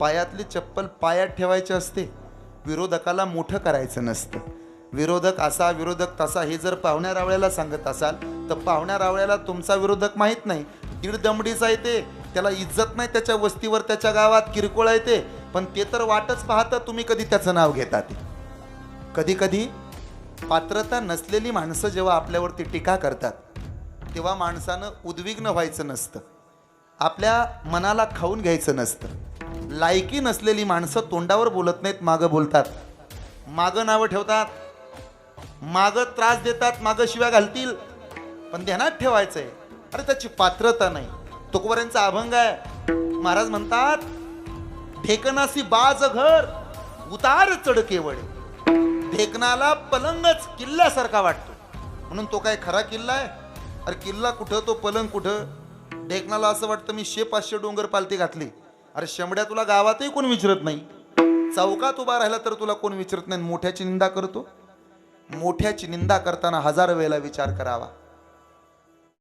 पायातली चप्पल पायात ठेवायची असते विरोधकाला मोठं करायचं नसतं. विरोधक असा विरोधक तसा हे जर पाहुण्या रावळ्याला सांगत असाल तर पाहुण्या रावळ्याला तुमचा विरोधक माहीत नाही. दीड दमडीचा येते त्याला इज्जत नाही त्याच्या वस्तीवर त्याच्या गावात किरकोळ येते. पण ते तर वाटच पाहता तुम्ही कधी त्याचं नाव घेता ते. कधी कधी पात्रता नसलेली माणसं जेव्हा आपल्यावरती टीका करतात तेव्हा माणसानं उद्विग्न व्हायचं नसतं. आपल्या मनाला खाऊन घ्यायचं नसतं. लायकी नसलेली माणसं तोंडावर बोलत नाहीत मागं बोलतात. मागं नावं ठेवतात. मागं त्रास देतात मागं शिव्या घालतील. पण ध्यानात ठेवायचं आहे अरे त्याची पात्रता नाही. तुकोबऱ्यांचा अभंग आहे. महाराज म्हणतात ठेकनासी बाज घर उतार चढ केवळे ढेकणाला पलंगच किल्ल्यासारखा वाटतो. म्हणून तो काय खरा किल्ला आहे? अरे किल्ला कुठं तो पलंग कुठं? ढेकणाला असं वाटतं मी शे पाचशे डोंगर पालती घातली. अरे शेंबड्या तुला गावातही कोण विचारत नाही? चौकात उभा राहिला तर तुला कोण विचारत नाही? मोठ्याची निंदा करतो? मोठ्याची निंदा करताना हजार वेळेला विचार करावा.